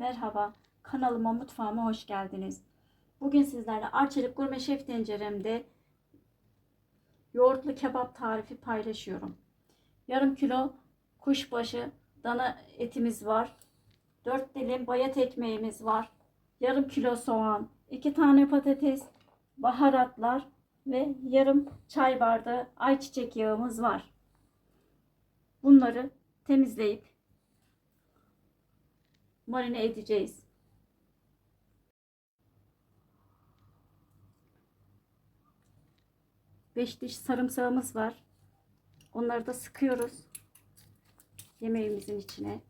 Merhaba, kanalıma mutfağıma hoş geldiniz. Bugün sizlerle Arçelik Gurme Şef tenceremde yoğurtlu kebap tarifi paylaşıyorum. Yarım kilo kuşbaşı dana etimiz var. 4 dilim bayat ekmeğimiz var. Yarım kilo soğan, 2 tane patates, baharatlar ve yarım çay bardağı ayçiçek yağımız var. Bunları temizleyip marine edeceğiz. Beş diş sarımsağımız var. Onları da sıkıyoruz. Yemeğimizin içine.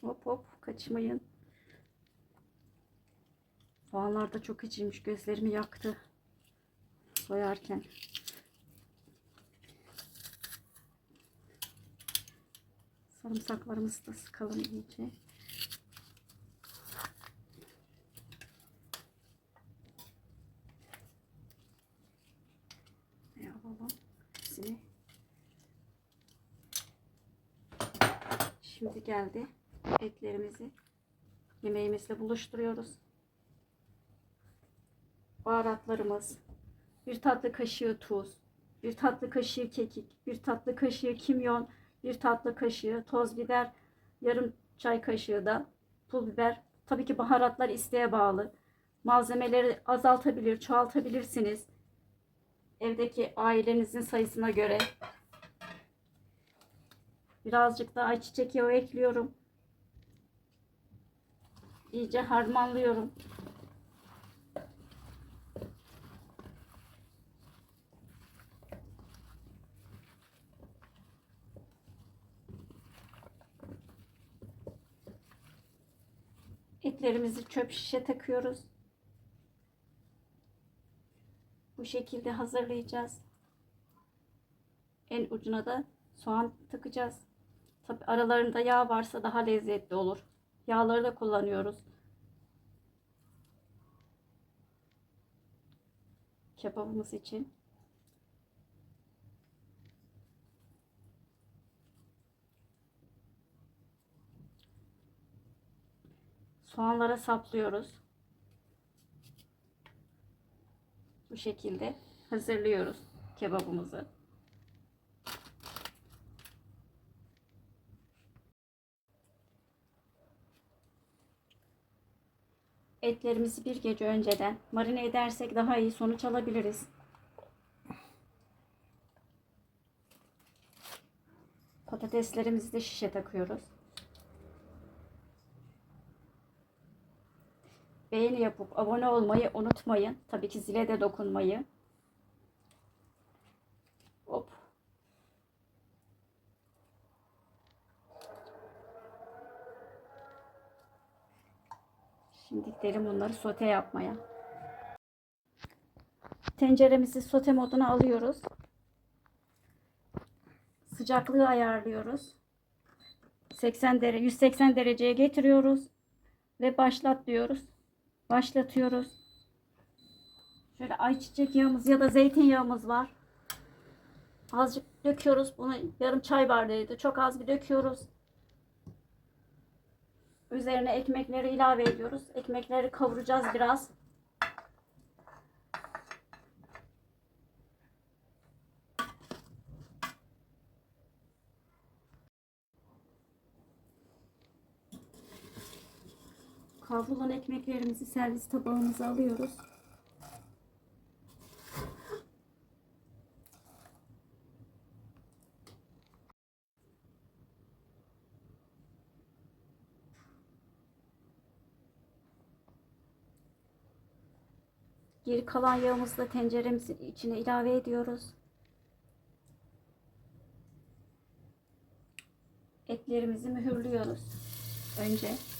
Hop hop kaçmayın. Soğanlar çok acıymış. Gözlerimi yaktı. Soyarken. Sarımsaklarımızı da sıkalım iyice. Ne alalım? Hepsini. Şimdi geldi. Etlerimizi yemeğimizle buluşturuyoruz baharatlarımız, bir tatlı kaşığı tuz, bir tatlı kaşığı kekik, bir tatlı kaşığı kimyon, bir tatlı kaşığı toz biber, yarım çay kaşığı da pul biber. Tabii ki baharatlar isteğe bağlı. Malzemeleri azaltabilir, çoğaltabilirsiniz. Evdeki ailenizin sayısına göre. Birazcık da ayçiçek yağı ekliyorum. İyice harmanlıyorum. Etlerimizi çöp şişe takıyoruz. Bu şekilde hazırlayacağız. En ucuna da soğan takacağız. Tabi aralarında yağ varsa daha lezzetli olur. Yağları da kullanıyoruz. Kebabımız için. Soğanlara saplıyoruz. Bu şekilde hazırlıyoruz kebabımızı. Etlerimizi bir gece önceden marine edersek daha iyi sonuç alabiliriz. Patateslerimizi de şişe takıyoruz. Beğeni yapıp abone olmayı unutmayın. Tabii ki zile de dokunmayı. Hop. Şimdi gidelim bunları sote yapmaya. Tenceremizi sote moduna alıyoruz. Sıcaklığı ayarlıyoruz. 80 derece 180 dereceye getiriyoruz ve başlat diyoruz başlatıyoruz. Şöyle ayçiçek yağımız ya da zeytinyağımız var. Azıcık döküyoruz. Bunu yarım çay bardağıydı. Çok az bir döküyoruz. Üzerine ekmekleri ilave ediyoruz. Ekmekleri kavuracağız biraz. Kavrulan ekmeklerimizi servis tabağımıza alıyoruz. Geri kalan yağımızı da tenceremizin içine ilave ediyoruz. Etlerimizi mühürlüyoruz önce.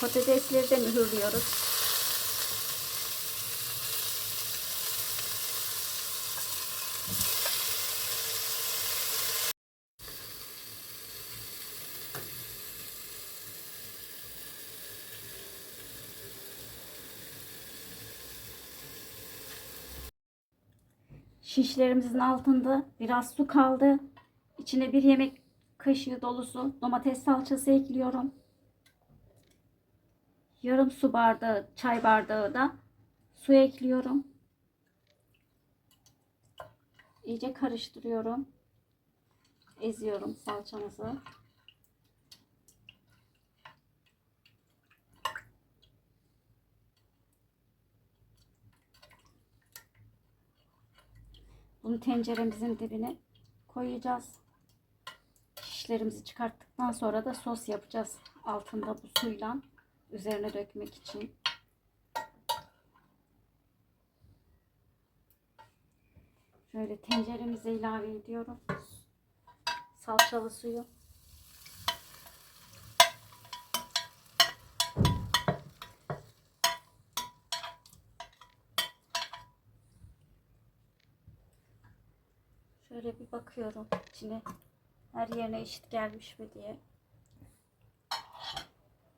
Patatesleri de mühürlüyoruz. Şişlerimizin altında biraz su kaldı. İçine bir yemek kaşığı dolusu domates salçası ekliyorum. Yarım su bardağı, çay bardağı da su ekliyorum. İyice karıştırıyorum. Eziyorum salçamızı. Bunu tenceremizin dibine koyacağız. Şişlerimizi çıkarttıktan sonra da sos yapacağız. Altında bu suyla üzerine dökmek için. Şöyle tenceremize ilave ediyorum. Salçalı suyu. Şöyle bir bakıyorum içine her yerine eşit gelmiş mi diye.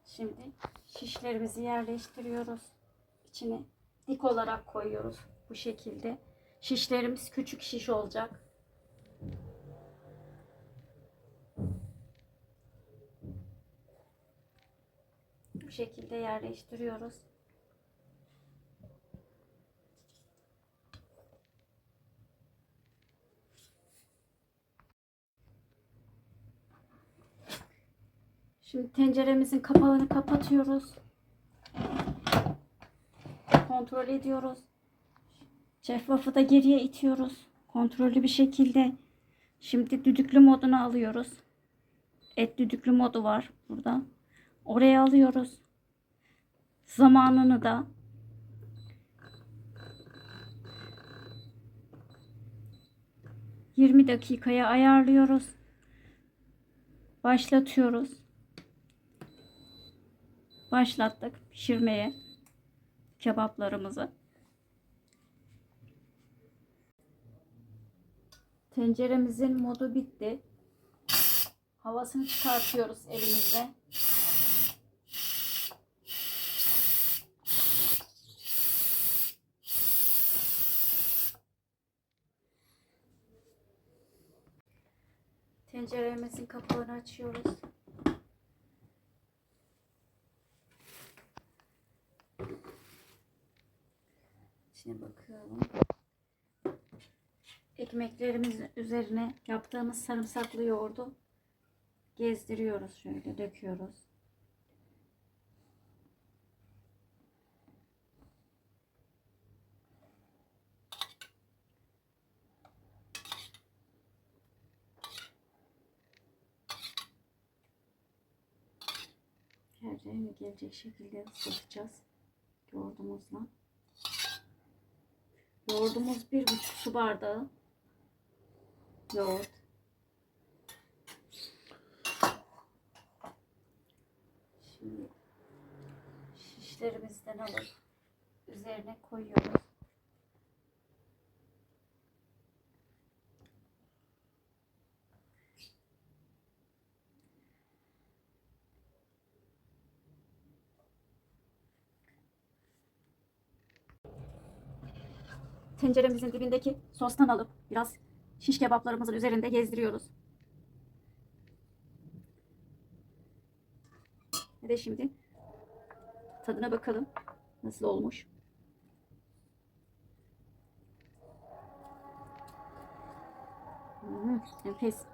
Şimdi şişlerimizi yerleştiriyoruz. İçine dik olarak koyuyoruz bu şekilde. Şişlerimiz küçük şiş olacak. Bu şekilde yerleştiriyoruz. Şimdi tenceremizin kapağını kapatıyoruz. Kontrol ediyoruz. Şeffafı da geriye itiyoruz. Kontrollü bir şekilde. Şimdi düdüklü moduna alıyoruz. Et düdüklü modu var burada. Oraya alıyoruz. Zamanını da ...20 dakikaya ayarlıyoruz. Başlatıyoruz. Başlattık pişirmeye kebaplarımızı. Tenceremizin modu bitti. Havasını çıkartıyoruz elimizle. Tenceremizin kapağını açıyoruz. İçine bakıyorum. Ekmeklerimizin üzerine yaptığımız sarımsaklı yoğurdu gezdiriyoruz şöyle döküyoruz. Her yerine gelecek şekilde ıslatacağız yoğurdumuzla. Yoğurdumuz bir buçuk su bardağı yoğurt. Şimdi şişlerimizden alıp üzerine koyuyoruz. Tenceremizin dibindeki sostan alıp biraz şiş kebaplarımızın üzerinde gezdiriyoruz. Ve de şimdi tadına bakalım nasıl olmuş. Hmm, enfes.